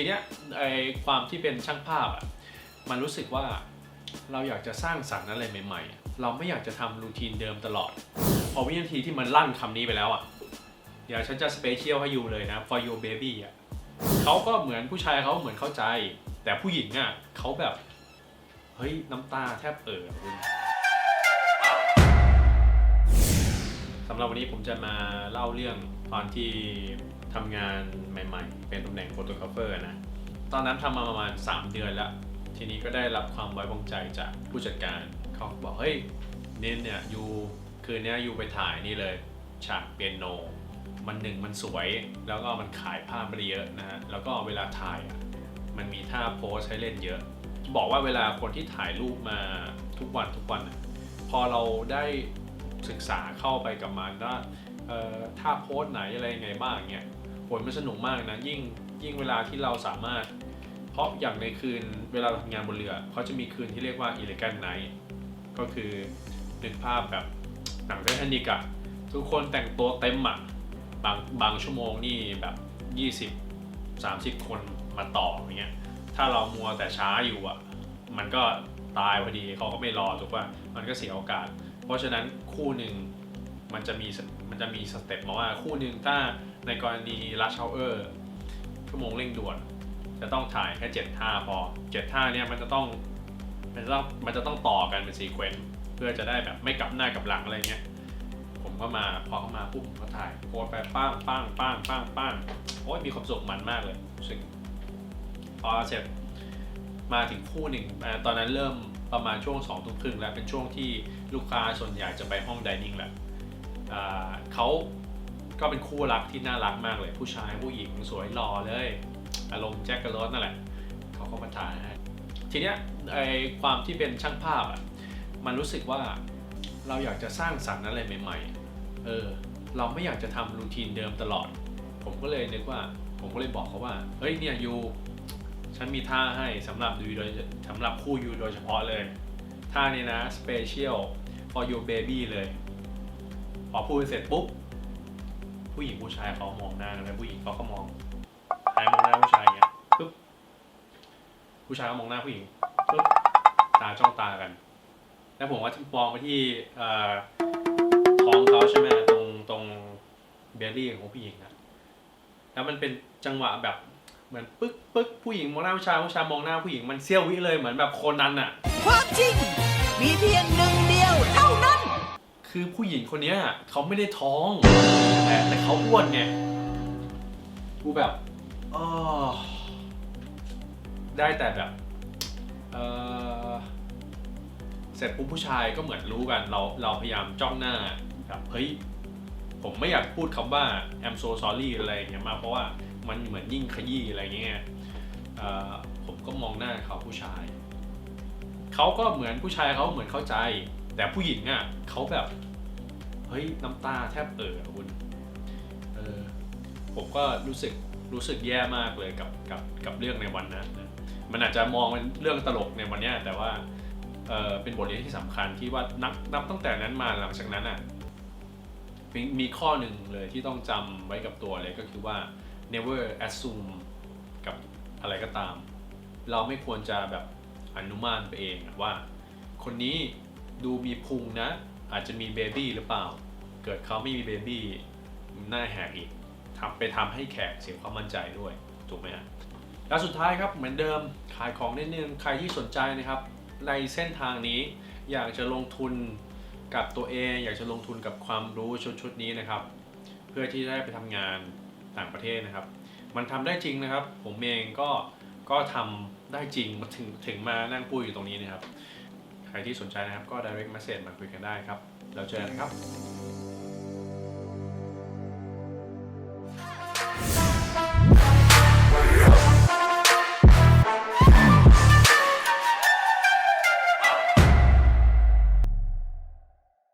ทีเนี้ยไอความที่เป็นช่างภาพอะมันรู้สึกว่าเราอยากจะสร้างสรรค์อะไรใหม่ๆ เราไม่อยากจะทำรูทีนเดิมตลอด พอวินาทีที่มันลั่นคำนี้ไปแล้วอะเดี๋ยวฉันจะสเปเชียลให้ยูเลยนะ for your baby อะเขาก็เหมือนผู้ชายเขาเหมือนเข้าใจ แต่ผู้หญิงอะเขาแบบ เฮ้ยน้ำตาแทบเอ่อคุณสำหรับวันนี้ผมจะมาเล่าเรื่องตอนที่ ทำงานใหม่ๆ เป็นตำแหน่งโฟโตกราฟเฟอร์นะ ตอนนั้นทำมาประมาณ 3 เดือนแล้ว ทีนี้ก็ได้รับความไว้วางใจจากผู้จัดการ เขาบอก เฮ้ยเน้นเนี่ยยูคืนนี้ยยูไปถ่ายนี่เลย ฉากเปียโน มันหนึ่งมันสวย แล้วก็มันขายภาพไปเยอะนะฮะ แล้วก็เวลาถ่ายอะมันมีท่าโพสให้เล่นเยอะ บอกว่าเวลาคนที่ถ่ายรูปมาทุกวันทุกวัน พอเราได้ศึกษาเข้าไปกับมันว่าเออท่าโพสไหนอะไรยังไงบ้างเนี่ย ผลมันสนุกมากนะ ยิ่งยิ่งเวลาที่เราสามารถ เพราะอย่างในคืนเวลาเราทำงานบนเรือเขาจะมีคืนที่เรียกว่า elegant night ก็คือนึกภาพแบบหนังไททานิกอะทุกคนแต่งตัวเต็มอะบางบางชั่วโมงนี่แบบ 20 30 คนมาต่ออย่างเงี้ยถ้าเรามัวแต่ช้าอยู่อะมันก็ตายพอดีเขาก็ไม่รอถูกป่ะมันก็เสียโอกาส เพราะฉะนั้นคู่หนึ่งมันจะมีมันจะมีสเต็ปมาว่าคู่หนึ่งถ้า ในกรณี rush hour ชั่วโมงเร่งด่วน จะต้องถ่ายแค่ 7 ท่าพอ 7 ท่าเนี่ยมันจะต้องมันจะต้องมันจะต้องต่อกันเป็นซีเควนต์เพื่อจะได้แบบไม่กลับหน้ากลับหลังอะไรเงี้ยผมก็มาพอเข้ามาปุ๊บผมก็ถ่ายโพสไปป้างป้างป้างป้างป้างโอ้ยมีความสุขมันมากเลยสึกพอเสร็จมาถึงคู่หนึ่งอ่ตอนนั้นเริ่มประมาณช่วงสองทุ่มครึ่งแล้วเป็นช่วงที่ลูกค้าส่วนใหญ่จะไปห้องดิเนิ่งแล้วเขา ก็เป็นคู่รักที่น่ารักมากเลย ผู้ชายผู้หญิงสวยหล่อเลย อารมณ์แจ็คกับรถนั่นแหละเขาก็มาถ่ายให้ทีเนี้ยไอความที่เป็นช่างภาพอะมันรู้สึกว่าเราอยากจะสร้างสรรค์อะไรใหม่ๆเออเราไม่อยากจะทำรูทีนเดิมตลอด ผมก็เลยนึกว่าผมก็เลยบอกเขาว่าเฮ้ยเนี่ยยูฉันมีท่าให้สำหรับยูโดยสำหรับคู่ยูโดยเฉพาะเลยท่านี้นะ special for your baby เลย พอพูดเสร็จปุ๊บ ผู้หญิงผู้ชายเขามองหน้ากันแล้วผู้หญิงเขาก็มองหายมองหน้าผู้ชายอย่างเงี้ยปุ๊บผู้ชายก็มองหน้าผู้หญิงปุ๊บตาจ้องตากัน แล้วผมก็มองไปที่เอ่อท้องเขาใช่ไหมตรงตรงเบลลี่ของผู้หญิงอะแล้วมันเป็นจังหวะแบบเหมือนปึ๊กปึ๊กผู้หญิงมองหน้าผู้ชายผู้ชายมองหน้าผู้หญิงมันเสี้ยววิเลยเหมือนแบบโคนนั้นอะความจริงมีเพียงหนึ่งเดียวเท่านั้น คือผู้หญิงคนเนี้ยเขาไม่ได้ท้อง แต่แต่เขาอ้วนไงกูแบบอ๋อได้แต่แบบเออเสร็จปุ๊บผู้ชายก็เหมือนรู้กัน เราเราพยายามจ้องหน้าแบบเฮ้ยผมไม่อยากพูดคำว่า I'm so sorry อะไรอย่างเงี้ยมากเพราะว่ามันเหมือนยิ่งขยี้อะไรเงี้ยเอ่อผมก็มองหน้าเขาผู้ชาย เขาก็เหมือนผู้ชายเขาเหมือนเข้าใจ แต่ผู้หญิงอะเขาแบบ เฮ้ยน้ำตาแทบเอ่ออะคุณเออผมก็รู้สึกรู้สึกแย่มากเลยกับกับกับเรื่องในวันนั้นนะมันอาจจะมองเป็นเรื่องตลกในวันนี้แต่ว่าเออเป็นบทเรียนที่สำคัญที่ว่านับนับตั้งแต่นั้นมาหลังจากนั้นอะมีมีข้อหนึ่งเลยที่ต้องจำไว้กับตัวเลยก็คือว่า never assume กับอะไรก็ตาม เราไม่ควรจะแบบอนุมานไปเองว่า คนนี้ดูมีพุงนะ อาจจะมีเบบี้หรือเปล่า เกิดเขาไม่มีเบบี้หน้าแหกอีกทำไปทำให้แขกเสียความมั่นใจด้วย ถูกไหมฮะแล้วสุดท้ายครับเหมือนเดิมขายของนิดนึงใครที่สนใจนะครับ ในเส้นทางนี้อยากจะลงทุนกับตัวเอง อยากจะลงทุนกับความรู้ชุดชุดนี้นะครับ เพื่อที่จะได้ไปทำงานต่างประเทศนะครับ มันทำได้จริงนะครับ ผมเองก็ก็ทำได้จริงมาถึงถึงมานั่งพูดอยู่ตรงนี้นะครับ ใครที่สนใจนะครับก็ direct message มาคุยกันได้ครับ แล้วเจอกันครับ